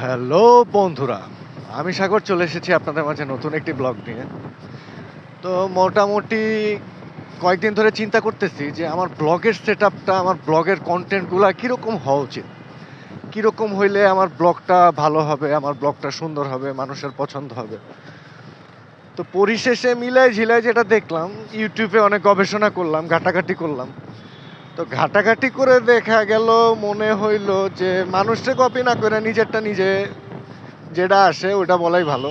Hello বন্ধুরা, আমি সাগর চলে এসেছি আপনাদের মাঝে নতুন একটি ব্লগ নিয়ে। তো মোটামুটি কয়েকদিন ধরে চিন্তা করতেছি যে আমার ব্লগের সেট আপটা আমার ব্লগের কন্টেন্টগুলো কীরকম হওয়া উচিত? কীরকম হইলে আমার ব্লগটা ভালো হবে, আমার ব্লগটা সুন্দর হবে, মানুষের পছন্দ হবে? তো পরিশেষে মিলাই ঝিলাই যেটা দেখলাম, ইউটিউবে অনেক গবেষণা করলাম, ঘাটাঘাটি করলাম। তো ঘাটাঘাটি করে দেখা গেল, মনে হইল যে মানুষকে কপি না করে নিজেরটা নিজে যেটা আসে ওটা বলাই ভালো।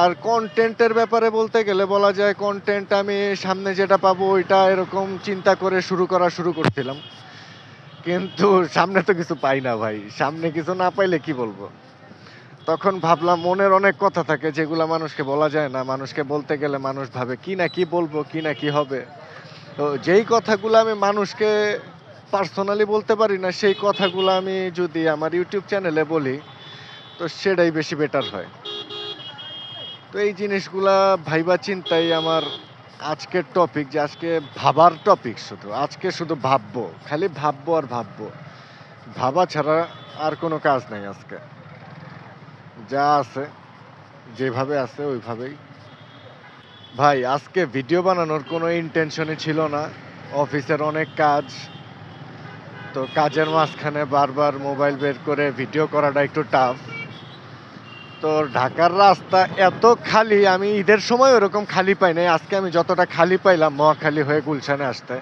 আর কন্টেন্টের ব্যাপারে বলতে গেলে বলা যায় কন্টেন্ট আমি সামনে যেটা পাবো ওইটা এরকম চিন্তা করে শুরু করা শুরু করছিলাম। কিন্তু সামনে তো কিছু পাই না ভাই, সামনে কিছু না পাইলে কি বলব? তখন ভাবলাম মনের অনেক কথা থাকে যেগুলো মানুষকে বলা যায় না। মানুষকে বলতে গেলে মানুষ ভাবে কি না কি বলব, কি না কি হবে? তো যেই কথাগুলো আমি মানুষকে পার্সোনালি বলতে পারি না, সেই কথাগুলো আমি যদি আমার ইউটিউব চ্যানেলে বলি, তো সেটাই বেশি বেটার হয়। তো এই জিনিসগুলা ভাইবা চিন্তাই আমার আজকের টপিক যে আজকে ভাবার টপিক শুধু। আজকে শুধু ভাববো, খালি ভাববো আর ভাববো। ভাবা ছাড়া আর কোনো কাজ নাই আজকে। যা আছে, যেভাবে আছে ওইভাবেই ভাই, আজকে ভিডিও বানানোর কোনো ইন্টেনশনই ছিল না। অফিসের অনেক কাজ। তো কাজের মাঝখানে বারবার মোবাইল বের করে ভিডিও করাটা একটু টাফ তো ঢাকার রাস্তা এত খালি, আমি ঈদের সময় ওরকম খালি পাই নাই। আজকে আমি যতটা খালি পাইলাম, মহাখালী হয়ে গুলশানে আসতে।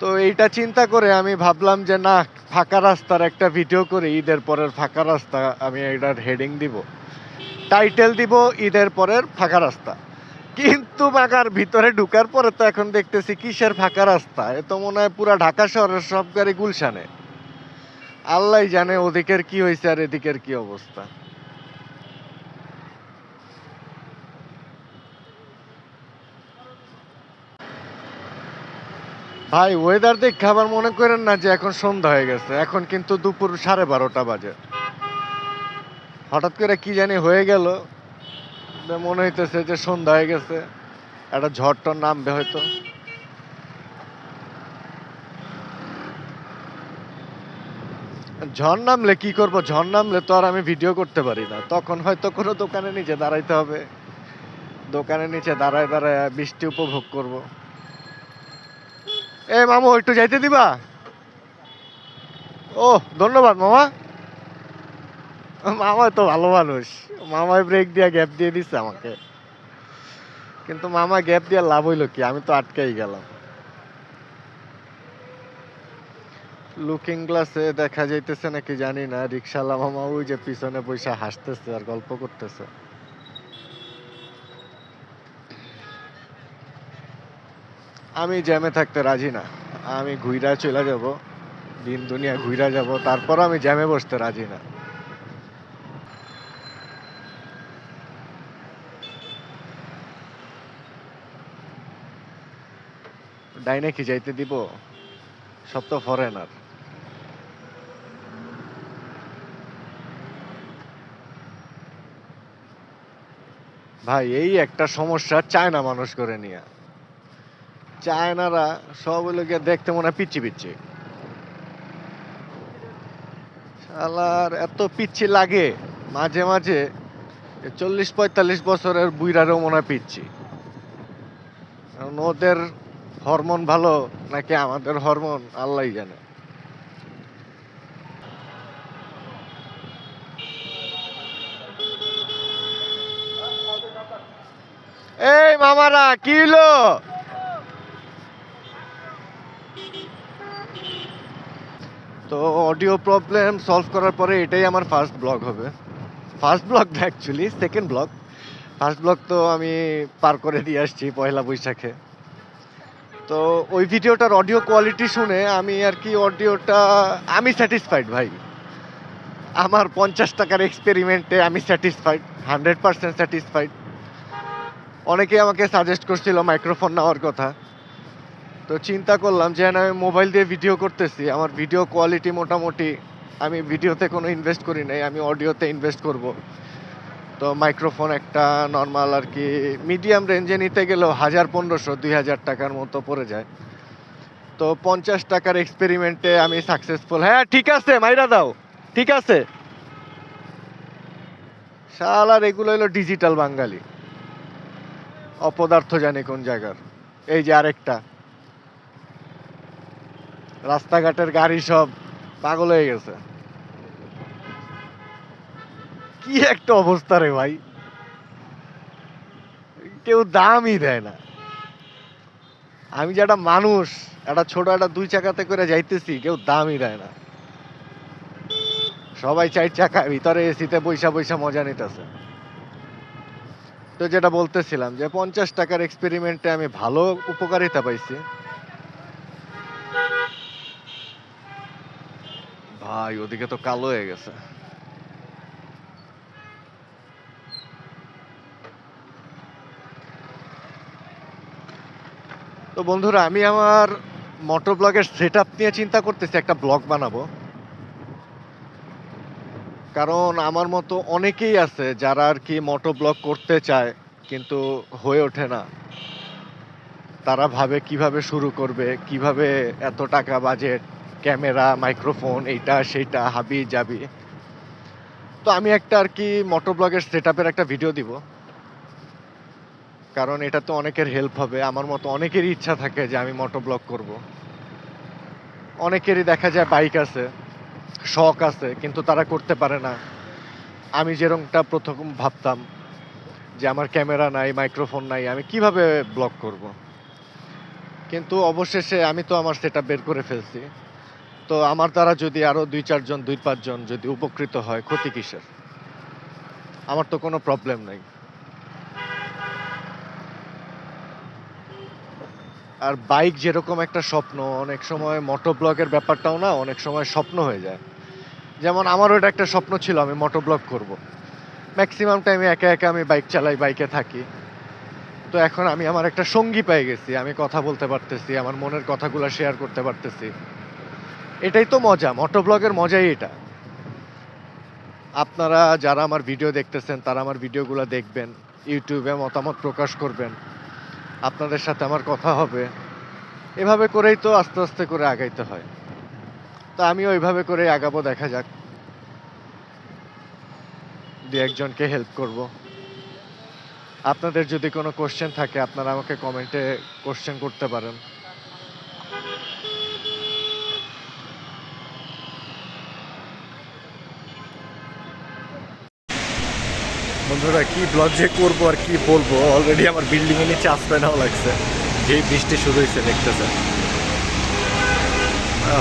তো এইটা চিন্তা করে আমি ভাবলাম যে, না, ফাঁকা রাস্তার একটা ভিডিও করে, ঈদের পরের ফাঁকা রাস্তা আমি এটার হেডিং দিব। টাইটেল দিব, ঈদের পরের ফাঁকা রাস্তা। কিন্তু বাগার ভিতরে ঢুকার পরে তো এখন দেখতেছি কিসের ফাঁকা রাস্তা। এ তো মনে হয় পুরা ঢাকা শহরের সব গাড়ি গুলশানে। আল্লাহ জানে ওদিকের কি হয়েছে আর এদিকের কি অবস্থা। ভাই ওয়েদার দেখে আবার মনে করেন না যে এখন সন্ধ্যা হয়ে গেছে। এখন কিন্তু দুপুর সাড়ে বারোটা বাজে। হঠাৎ করে কি জানি হয়ে গেল। মনে হইতেছে যে সন্ধ্যা হয়ে গেছে। একটা ঝড় টর নামবে হয়তো। ঝড় নামলে কি করব? ঝড় নামলে তো আর আমি ভিডিও করতে পারি না। তখন হয়তো কোনো দোকানে নিচে দাঁড়াইতে হবে। দোকানে নিচে দাঁড়ায় দাঁড়ায় বৃষ্টি উপভোগ করব। এ, মামু, একটু যাইতে দিবা? ও, ধন্যবাদ, মামা। মামা তো ভালো মানুষ। মামায় ব্রেক দিয়ে গ্যাপ দিয়ে দিছে আমাকে। কিন্তু মামা গ্যাপ দিয়ে লাভ হইল কি? আমি তো আটকেই গেলাম। লুকিং গ্লাসে দেখা যাইতেছে নাকি জানি না। রিক্সাওয়ালা মামা ওই যে পিছনে বসে হাসতেছে আর গল্প করতেছে। আমি জ্যামে থাকতে রাজি না। আমি ঘুইরা চলে যাব। দিন দুনিয়া ঘুইরা যাব। তারপর আমি জ্যামে বসতে রাজি না। ডাইনে কি যাইতে দিব? সব তো ফরেনার ভাই, এই একটা সমস্যা চায়না মানুষ করে নিয়ে। চায়নারা সব গিয়ে দেখতে মনে হয় পিচ্ছি পিচ্ছি শালার, এত পিচ্ছি লাগে। মাঝে মাঝে চল্লিশ পঁয়তাল্লিশ বছরের বুইরারও মনে হয় পিচ্ছি ওদের হরমোন ভালো নাকি আমাদের হরমোন? আল্লাহ জানে। এই মামারা, কি হলো তো অডিও প্রবলেম সলভ করার পরে এটাই আমার ফার্স্ট ব্লগ হবে। ফার্স্ট ব্লগ না actually second blog first blog তো আমি পার করে দিয়ে আসছি পয়লা বৈশাখে। তো ওই ভিডিওটার অডিও কোয়ালিটি শুনে আমি আর কি অডিওটা আমি স্যাটিসফাইড ভাই। আমার পঞ্চাশ টাকার এক্সপেরিমেন্টে আমি স্যাটিসফাইড হান্ড্রেড পার্সেন্ট স্যাটিসফাইড অনেকে আমাকে সাজেস্ট করছিল মাইক্রোফোন নেওয়ার কথা। তো চিন্তা করলাম যে আমি মোবাইল দিয়ে ভিডিও করতেছি, আমার ভিডিও কোয়ালিটি মোটামুটি, আমি ভিডিওতে কোনো ইনভেস্ট করি নাই, আমি অডিওতে ইনভেস্ট করব। তো মাইক্রোফোন একটা নর্মাল আর কি মিডিয়াম রেঞ্জে নিতে গেলেও হাজার পনেরোশো, দুই হাজার টাকার মতো পড়ে যায়। তো পঞ্চাশ টাকার এক্সপেরিমেন্টে আমি সাকসেসফুল হ্যাঁ ঠিক আছে, মাইরা দাও, ঠিক আছে। শালার এগুলো হলো ডিজিটাল বাঙালি। অপদার্থ জানে কোন জায়গার। এই যে আরেকটা। রাস্তাঘাটের গাড়ি সব পাগল হয়ে গেছে। কি একটা অবস্থা রে ভাই? কেউ দামই দেয় না। আমি যে একটা মানুষ, একটা ছোট একটা দুই চাকাতে করে যাইতেছি, কেউ দামই দেয় না। সবাই চার চাকা, ভিতরে এসিতে বৈশা বৈশা মজা নিতেছে। তো যেটা বলতেছিলাম যে পঞ্চাশ টাকার এক্সপেরিমেন্টে আমি ভালো উপকারিতা পাইছি। ভাই, ওদিকে তো কালো হয়ে গেছে। তো বন্ধুরা, আমি আমার মোটর ব্লগের সেট নিয়ে চিন্তা করতেছি, একটা ব্লগ বানাবো। কারণ আমার মতো অনেকেই আছে যারা আর কি মোটো ব্লগ করতে চায়, কিন্তু হয়ে ওঠে না। তারা ভাবে কীভাবে শুরু করবে, কীভাবে এত টাকা বাজেট ক্যামেরা মাইক্রোফোন এইটা, সেইটা হাবি যাবি তো আমি একটা আর কি মোটো ব্লগের সেট একটা ভিডিও দিব। কারণ এটা তো অনেকের হেল্প হবে। আমার মতো অনেকেরই ইচ্ছা থাকে যে আমি মোটো ব্লগ করব। অনেকেরই দেখা যায় বাইক আছে, শখ আছে, কিন্তু তারা করতে পারে না। আমি যেরকমটা প্রথম ভাবতাম যে আমার ক্যামেরা নাই মাইক্রোফোন নাই, আমি কীভাবে ব্লগ করব? কিন্তু অবশেষে আমি তো আমার সেটা বের করে ফেলছি। তো আমার দ্বারা যদি আরও দুই চারজন, দুই পাঁচজন যদি উপকৃত হয়, ক্ষতি কিসের? আমার তো কোনো প্রবলেম নাই। আর বাইক যেরকম একটা স্বপ্ন, অনেক সময় মোটো ব্লগের ব্যাপারটাও না, অনেক সময় স্বপ্ন হয়ে যায়। যেমন আমারও এটা একটা স্বপ্ন ছিল, আমি মোটো ব্লগ করব। ম্যাক্সিমাম টাইমে একা একা আমি বাইক চালাই, বাইকে থাকি। তো এখন আমি আমার একটা সঙ্গী পেয়ে গেছি, আমি কথা বলতে পারতেছি, আমার মনের কথাগুলো শেয়ার করতে পারতেছি। এটাই তো মজা মোটো ব্লগের মজাই এটা। আপনারা যারা আমার ভিডিও দেখতেছেন, তারা আমার ভিডিওগুলো দেখবেন ইউটিউবে মতামত প্রকাশ করবেন। আপনাদের সাথে আমার কথা হবে। এভাবে করেই তো আস্তে আস্তে করে আগাইতে হয়। তো আমিও ওইভাবে করে আগাবো, দেখা যাক। দু একজনকে হেল্প করব। আপনাদের যদি কোনো কোশ্চেন থাকে, আপনারা আমাকে কমেন্টে কোশ্চেন করতে পারেন। বন্ধুরা, কি ব্লগ যে করব আর কি বলব? অলরেডি আমার বিল্ডিং এর নিচে আসতে নাও লাগছে। যেই বৃষ্টি শুরু হয়েছে, দেখতেছেন।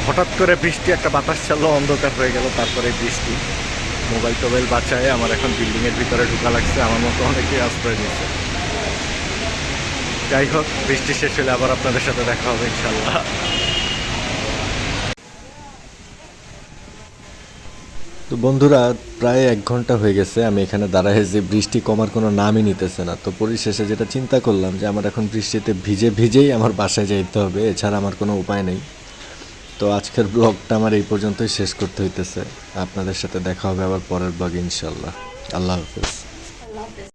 হঠাৎ করে বৃষ্টি, একটা বাতাস চাললো অন্ধকার হয়ে গেল, তারপরে বৃষ্টি। মোবাইল টোবাইল বাঁচায়, আমার এখন বিল্ডিং এর ভিতরে ঢুকা লাগছে, আমার মতো অনেকেই আশ্রয় নিচ্ছে যাই হোক, বৃষ্টি শেষ হলে আবার আপনাদের সাথে দেখা হবে ইনশাল্লাহ তো বন্ধুরা, প্রায় এক ঘণ্টা হয়ে গেছে, আমি এখানে দাঁড়ায় যে বৃষ্টি কমার কোনো নামই নিতেছে না। তো পরিশেষে যেটা চিন্তা করলাম যে আমার এখন বৃষ্টিতে ভিজে ভিজেই আমার বাসায় যাইতে হবে, এছাড়া আমার কোনো উপায় নেই। তো আজকের ব্লগটা আমার এই পর্যন্তই শেষ করতে হইতেছে। আপনাদের সাথে দেখা হবে আবার পরের ব্লগ ইনশাল্লাহ আল্লাহ হাফেজ।